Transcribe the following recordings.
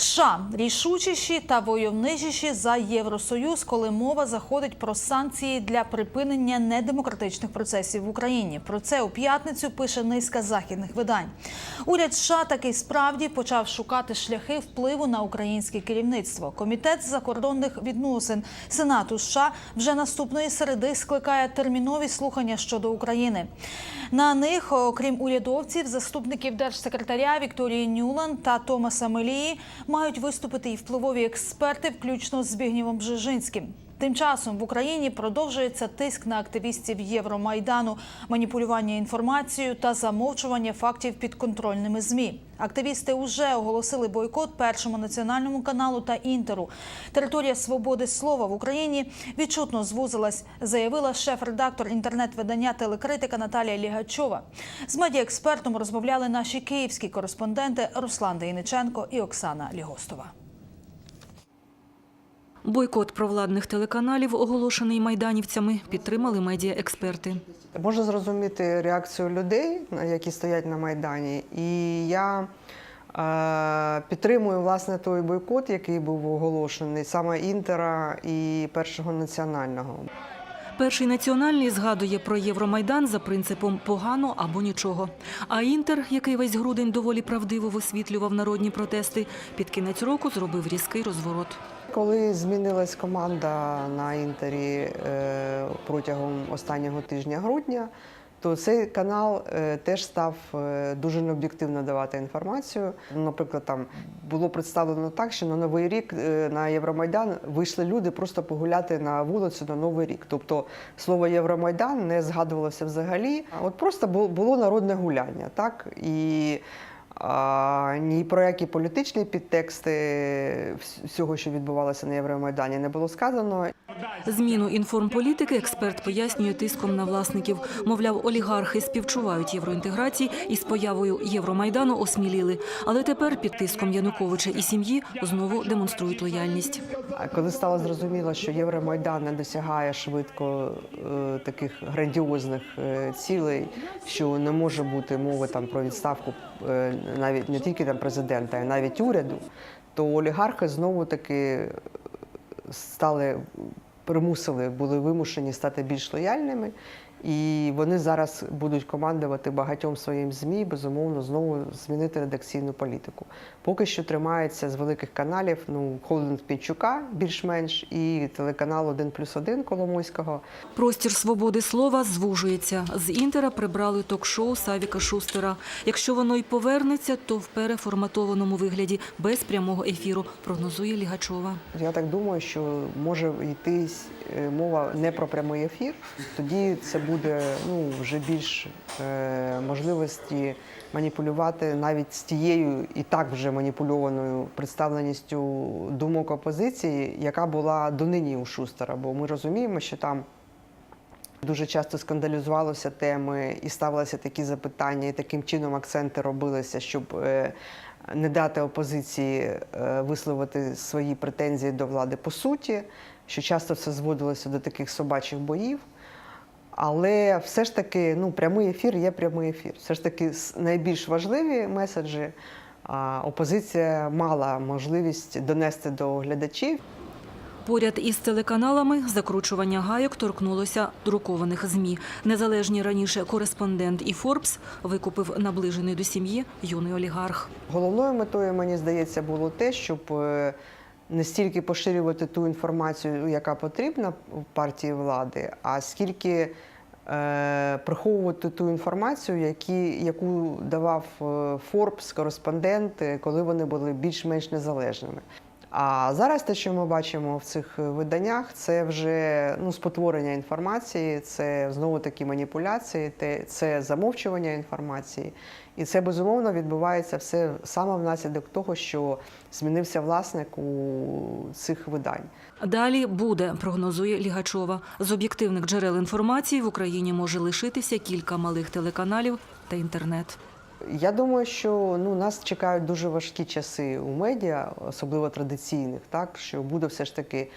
США рішучіші та войовничіші за Євросоюз, коли мова заходить про санкції для припинення недемократичних процесів в Україні. Про це у п'ятницю пише низка західних видань. Уряд США таки справді почав шукати шляхи впливу на українське керівництво. Комітет закордонних відносин Сенату США вже наступної середи скликає термінові слухання щодо України. На них, окрім урядовців, заступників держсекретаря Вікторії Нюланд та Томаса Мелії, мають виступити і впливові експерти, включно з Бігнівом Бжежинським. Тим часом в Україні продовжується тиск на активістів Євромайдану, маніпулювання інформацією та замовчування фактів підконтрольними змі. Активісти вже оголосили бойкот першому національному каналу та інтеру. Територія свободи слова в Україні відчутно звузилась, заявила шеф-редактор інтернет-видання телекритика Наталія Лігачова. З медіаекспертом розмовляли наші київські кореспонденти Руслан Дейниченко і Оксана Лігостова. Бойкот провладних телеканалів, оголошений майданівцями, підтримали медіаексперти. Можна зрозуміти реакцію людей, які стоять на Майдані. І я е, підтримую власне той бойкот, який був оголошений саме Інтера і першого національного. Перший національний згадує про Євромайдан за принципом погано або нічого. А інтер, який весь грудень доволі правдиво висвітлював народні протести, під кінець року зробив різкий розворот. Коли змінилась команда на інтері е, протягом останнього тижня грудня, то цей канал е, теж став е, дуже необ'єктивно давати інформацію. Наприклад, там було представлено так, що на новий рік е, на Євромайдан вийшли люди просто погуляти на вулицю на новий рік. Тобто слово Євромайдан не згадувалося взагалі. От просто було народне гуляння, так і. А, ні про які політичні підтексти вс- всього, що відбувалося на Євромайдані, не було сказано. Зміну інформполітики експерт пояснює тиском на власників. Мовляв, олігархи співчувають євроінтеграції і з появою Євромайдану осміліли. Але тепер під тиском Януковича і сім'ї знову демонструють лояльність. Коли стало зрозуміло, що Євромайдан не досягає швидко е, таких грандіозних е, цілей, що не може бути мови там про відставку е, навіть не тільки там президента, а навіть уряду, то олігархи знову таки стали примусили, були вимушені стати більш лояльними. І вони зараз будуть командувати багатьом своїм ЗМІ, безумовно, знову змінити редакційну політику. Поки що тримається з великих каналів ну, холдинг Пінчука більш-менш і телеканал 1 плюс 1 Коломойського. Простір свободи слова звужується. З інтера прибрали ток-шоу Савіка Шустера. Якщо воно й повернеться, то в переформатованому вигляді без прямого ефіру, прогнозує Лігачова. Я так думаю, що може йти е, мова не про прямий ефір. Тоді це буде ну, вже більш е, можливості маніпулювати навіть з тією і так вже маніпульованою представленістю думок опозиції, яка була донині у Шустера. Бо ми розуміємо, що там Дуже часто скандалізувалися теми і ставилися такі запитання, і таким чином акценти робилися, щоб е, не дати опозиції е, висловити свої претензії до влади по суті, що часто це зводилося до таких собачих боїв. Але все ж таки, ну, прямий ефір є прямий ефір. Все ж таки, найбільш важливі меседжі опозиція мала можливість донести до глядачів. Поряд із телеканалами закручування гайок торкнулося друкованих ЗМІ. Незалежні раніше кореспондент і Форбс викупив наближений до сім'ї юний олігарх. Головною метою, мені здається, було те, щоб е, не стільки поширювати ту інформацію, яка потрібна в партії влади, а скільки е, приховувати ту інформацію, які, яку давав Форбс, кореспонденти, коли вони були більш-менш незалежними. А зараз те, що ми бачимо в цих виданнях, це вже ну, спотворення інформації, це знову такі маніпуляції, це замовчування інформації. І це безумовно відбувається все саме внаслідок того, що змінився власник у цих видань. Далі буде, прогнозує Лігачова. З об'єктивних джерел інформації в Україні може лишитися кілька малих телеканалів та інтернет. Я думаю, що ну, нас чекають дуже важкі часи у медіа, особливо традиційних, так що буде все ж таки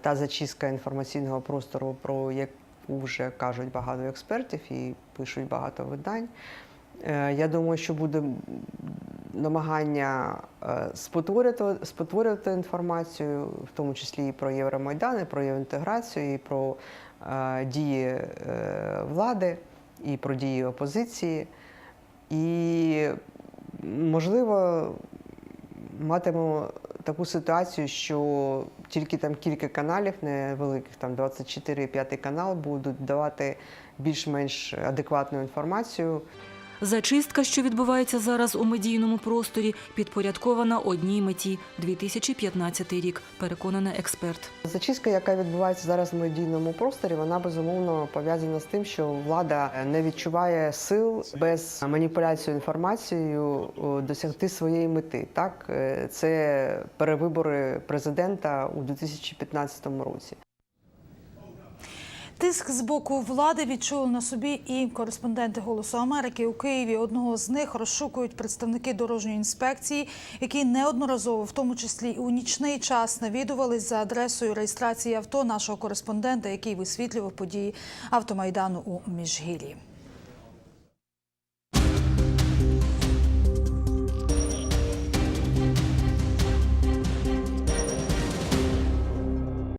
та зачистка інформаційного простору, про яку вже кажуть багато експертів і пишуть багато видань. Е, Я думаю, що буде намагання е, спотворювати, спотворювати інформацію, в тому числі і про Євромайдан, і про євроінтеграцію, і про е, дії влади, і про дії опозиції. І, можливо, матимемо таку ситуацію, що тільки там кілька каналів невеликих, там 24 і 5 канал, будуть давати більш-менш адекватну інформацію. Зачистка, що відбувається зараз у медійному просторі, підпорядкована одній меті 2015 рік, переконаний експерт. Зачистка, яка відбувається зараз в медійному просторі, вона безумовно пов'язана з тим, що влада не відчуває сил без маніпуляції інформацією досягти своєї мети. Так, Е, це перевибори президента у 2015 році. Тиск з боку влади відчули на собі і кореспонденти Голосу Америки у Києві. Одного з них розшукують представники дорожньої інспекції, які неодноразово, в тому числі і у нічний час, навідувались за адресою реєстрації авто нашого кореспондента, який висвітлював події автомайдану у Міжгір'ї.